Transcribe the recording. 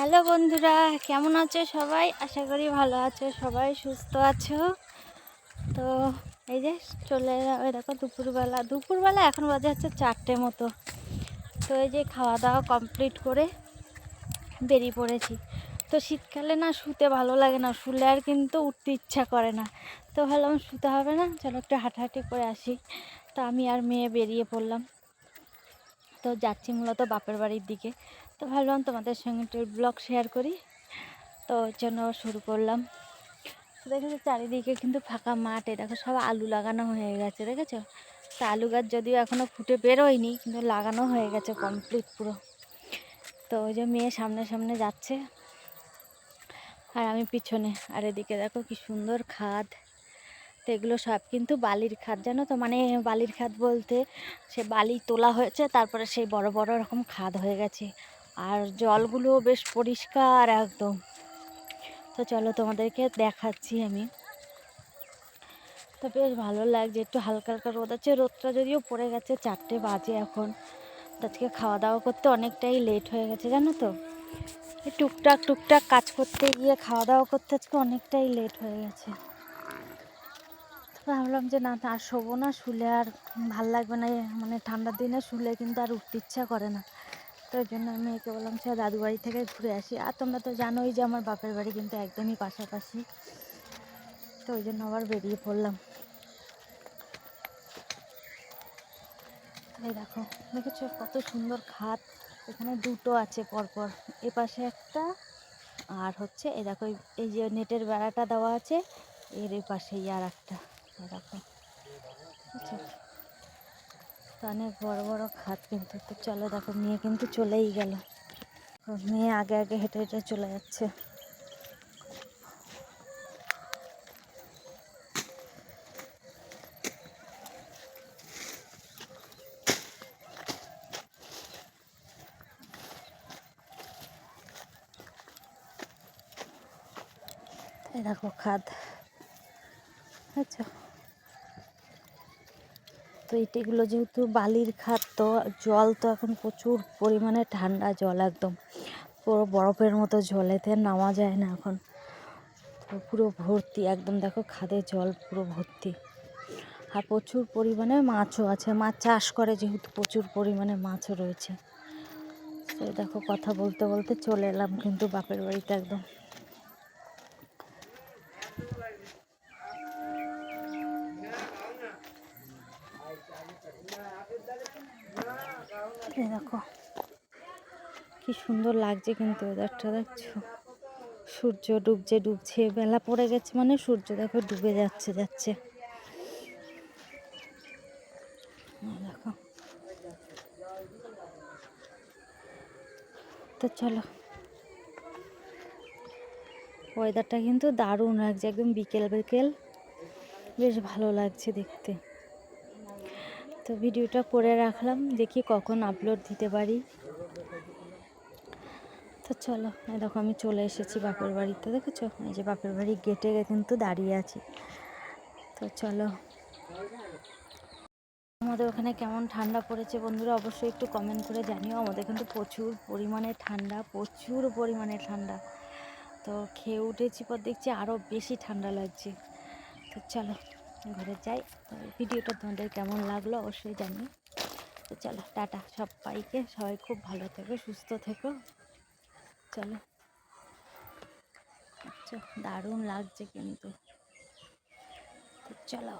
Hello বন্ধুরা, কেমন আছো সবাই? আশা করি ভালো আছো, সবাই সুস্থ আছো। তো এই যে চলে এই দেখো দুপুরবেলা। দুপুরবেলা এখন বাজে হচ্ছে চারটে মতো। তো এই যে খাওয়া দাওয়া কমপ্লিট করে বেরিয়ে পড়েছি। তো শীতকালে না শুতে ভালো লাগে না, শুলে আর কিন্তু উঠতে ইচ্ছা করে না। তো ভাবলাম শুতে হবে না, চলো একটু হাঁটাহাঁটি করে আসি। তো আমি আর মেয়ে বেরিয়ে পড়লাম। তো যাচ্ছি মূলত বাপের বাড়ির দিকে। তো ভাবলাম তোমাদের সঙ্গে একটু ব্লগ শেয়ার করি। তো জন্য শুরু করলাম। দেখেছ চারিদিকে কিন্তু ফাঁকা মাঠ দেখো সব আলু লাগানো হয়ে গেছে, দেখেছ? তো আলু গাছ যদিও এখনও ফুটে বেরোয়নি, কিন্তু লাগানো হয়ে গেছে কমপ্লিট পুরো। তো ওই যে মেয়ে সামনে সামনে যাচ্ছে। আর আমি পিছনে, আর এদিকে দেখো কি সুন্দর খাদ। তো এগুলো সব কিন্তু বালির খাদ, জানো তো? মানে বালির খাদ বলতে সে বালি তোলা হয়েছে, তারপরে সেই বড় বড় রকম খাদ হয়ে গেছে। আর জলগুলো বেশ পরিষ্কার একদম। তো চলো তোমাদেরকে দেখাচ্ছি আমি। তো বেশ ভালো লাগছে, একটু হালকা হালকা রোদ আছে, রোদটা যদিও পড়ে গেছে চারটে বাজে এখন। আজকে খাওয়া দাওয়া করতে অনেকটাই লেট হয়ে গেছে, জানো তো? টুকটাক টুকটাক কাজ করতে গিয়ে খাওয়া দাওয়া করতে আজকে অনেকটাই লেট হয়ে গেছে। ভাবলাম যে না, আর শোবো না, শুলে আর ভালো লাগবে না মানে ঠান্ডার দিনে শুলে কিন্তু আর উঠতে ইচ্ছা করে না। তো জন্য আমি একে বললাম সে দাদু বাড়ি থেকে ঘুরে আসি। আর তোমরা তো জানোই যে আমার বাপের বাড়ি কিন্তু একদমই পাশাপাশি। তো ওই জন্য আবার বেরিয়ে পড়লাম। এই দেখো, দেখেছ কত সুন্দর খাত এখানে দুটো আছে পরপর। এ পাশে একটা, আর হচ্ছে এই দেখো, এই- যে নেটের বেড়াটা দেওয়া আছে, এর এই পাশেই আর একটা দেখো তো অনেক বড় বড় খাট কিন্তু, তো চলো দেখো, মেয়ে কিন্তু চলেই গেল। মেয়ে আগে আগে হেঁটে হেঁটে চলে যাচ্ছে। দেখো খাদ। আচ্ছা। তো এটিগুলো যেহেতু বালির খাদ তো জল তো এখন প্রচুর পরিমাণে ঠান্ডা জল একদম। পুরো বরফের মতো জলেতে নামা যায় না এখন। পুরো ভর্তি, একদম দেখো খাদে জল পুরো ভর্তি। আর প্রচুর পরিমাণে মাছও আছে, মাছ চাষ করে যেহেতু প্রচুর পরিমাণে মাছও রয়েছে। তো দেখো কথা বলতে বলতে চলে এলাম কিন্তু বাপের বাড়িতে একদম। এই দেখো। কি সুন্দর লাগছে কিন্তু ওয়েদারটা, দেখছ? সূর্য ডুবছে ডুবছে, বেলা পড়ে গেছে মানে সূর্য দেখো ডুবে যাচ্ছে যাচ্ছে। তো চলো। ওয়েদারটা কিন্তু দারুণ লাগছে, একদম বিকেল বিকেল। বেশ ভালো লাগছে দেখতে। তো ভিডিওটা করে রাখলাম, দেখি কখন আপলোড দিতে পারি। তো চলো দেখো আমি চলে এসেছি বাপের বাড়িতে, দেখেছ? এই যে বাপের বাড়ির গেটে কিন্তু দাঁড়িয়ে আছি। তো চলো। আমাদের ওখানে কেমন ঠান্ডা পড়েছে বন্ধুরা, অবশ্যই একটু কমেন্ট করে জানিও। আমাদের কিন্তু প্রচুর পরিমাণে ঠান্ডা, প্রচুর পরিমাণে ঠান্ডা। তো খেয়ে উঠেছি পর দেখছি আরও বেশি ঠান্ডা লাগছে। তো চলো। ঘরে যাই। ভিডিওটা তোমাদের কেমন লাগল অবশ্যই জানি। তো চলো, টাটা সবাইকে। সবাই খুব ভালো থেকো, সুস্থ থেকো। চলো। আচ্ছা দারুণ লাগছে কিন্তু। চলো।